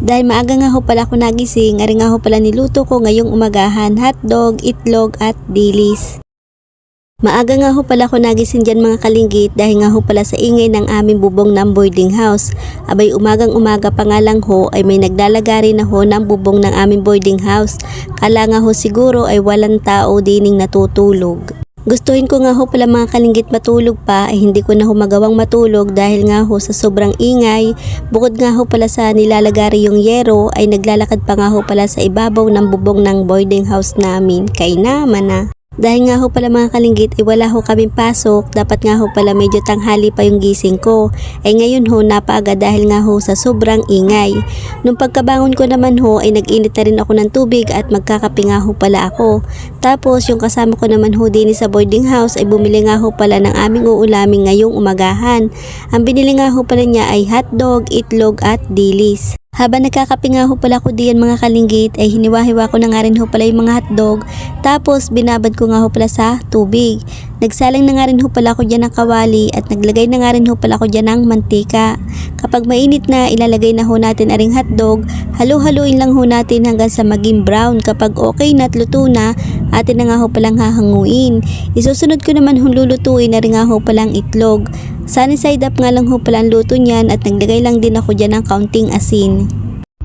Dahil maaga nga ho pala ako nagising, ari nga ho pala niluto ko ngayong umagahan, hotdog, itlog at dilis. Maaga nga ho pala ako nagising dyan mga kalinggit dahil nga ho pala sa ingay ng aming bubong ng boarding house. Abay umagang umaga pa nga lang ho ay may naglalagari na ho ng bubong ng aming boarding house. Kala nga ho siguro ay walang tao dining natutulog. Gustuhin ko nga ho pala mga kalinggit matulog pa ay hindi ko na ho magawang matulog dahil nga ho sa sobrang ingay. Bukod nga ho pala sa nilalagari yung yero ay naglalakad pa nga ho pala sa ibabaw ng bubong ng boarding house namin. Kay naman na. Dahil nga ho pala mga kalinggit, eh wala ho kaming pasok. Dapat nga ho pala medyo tanghali pa yung gising ko. Eh ngayon ho, napaaga dahil nga ho sa sobrang ingay. Nung pagkabangon ko naman ho, ay nag-init na rin ako ng tubig at magkakape nga ho pala ako. Tapos yung kasama ko naman ho din sa boarding house ay bumili nga ho pala ng aming uulaming ngayong umagahan. Ang binili nga ho pala niya ay hotdog, itlog at dilis. Habang nagkakape ho pala ko diyan mga kalinggit ay hiniwa-hiwa ko na nga rin ho pala yung mga hotdog tapos binabad ko nga ho pala sa tubig. Nagsalang na nga rin ho pala ko dyan ng kawali at naglagay na nga rin ho pala ko dyan ng mantika. Kapag mainit na ilalagay na ho natin aring hotdog, halu-haluin lang ho natin hanggang sa maging brown. Kapag okay na at luto na, atin na nga ho palang hahanguin. Isusunod ko naman ho lulutuin na rin nga ho palang itlog. Sunny side up nga lang ho pala ang luto niyan at naglagay lang din ako dyan ng kaunting asin.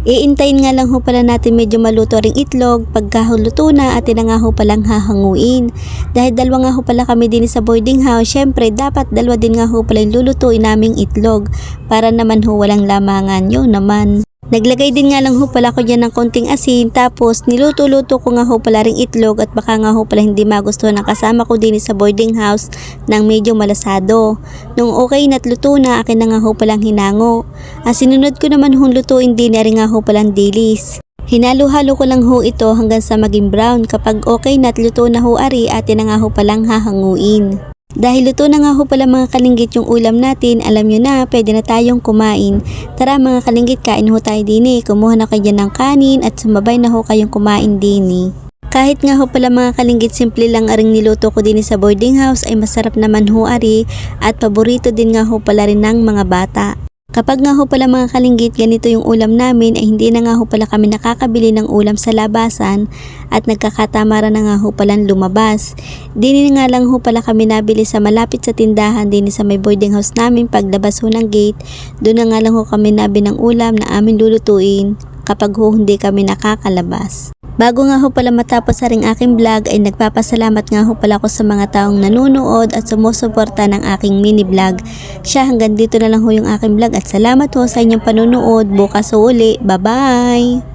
Iintayin nga lang ho pala natin medyo maluto ring itlog. Pagka ho luto na, atin na nga ho palang hahanguin. Dahil dalawa nga ho pala kami din sa boarding house, syempre dapat dalawa din nga ho pala yung lulutuin naming itlog. Para naman ho walang lamangan. Yun naman. Naglagay din nga lang ho pala ko dyan ng konting asin tapos niluto-luto ko nga ho pala ring itlog at baka nga ho pala hindi magustuhan ng kasama ko din sa boarding house ng medyo malasado. Nung okay na't luto na akin na nga ho palang hinango. Ang sinunod ko naman hong lutuin din na rin nga ho palang dilis. Hinalo-halo ko lang ho ito hanggang sa maging brown. Kapag okay na't luto na ho ari atin na nga ho palang hahanguin. Dahil luto na nga ho pala mga kalinggit yung ulam natin, alam nyo na, pwede na tayong kumain. Tara mga kalinggit, kain ho tayo din eh. Kumuha na kayo ng kanin at sumabay na ho kayong kumain din eh. Kahit nga ho pala mga kalinggit, simple lang aring niluto ko din sa boarding house ay masarap naman ho ari at paborito din nga ho pala rin ng mga bata. Kapag nga ho pala mga kalinggit, ganito yung ulam namin ay hindi na nga ho pala kami nakakabili ng ulam sa labasan at nagkakatamara na nga ho palang lumabas. Dini nga lang ho pala kami nabili sa malapit sa tindahan din sa may boarding house namin paglabas ho ng gate. Doon na nga lang ho kami nabili ng ulam na amin lulutuin kapag ho hindi kami nakakalabas. Bago nga ho pala matapos sa ring aking vlog ay nagpapasalamat nga ho pala ko sa mga taong nanonood at sumusuporta ng aking mini vlog. Siya hanggang dito na lang ho yung aking vlog at salamat ho sa inyong panonood. Bukas ho uli. Bye bye!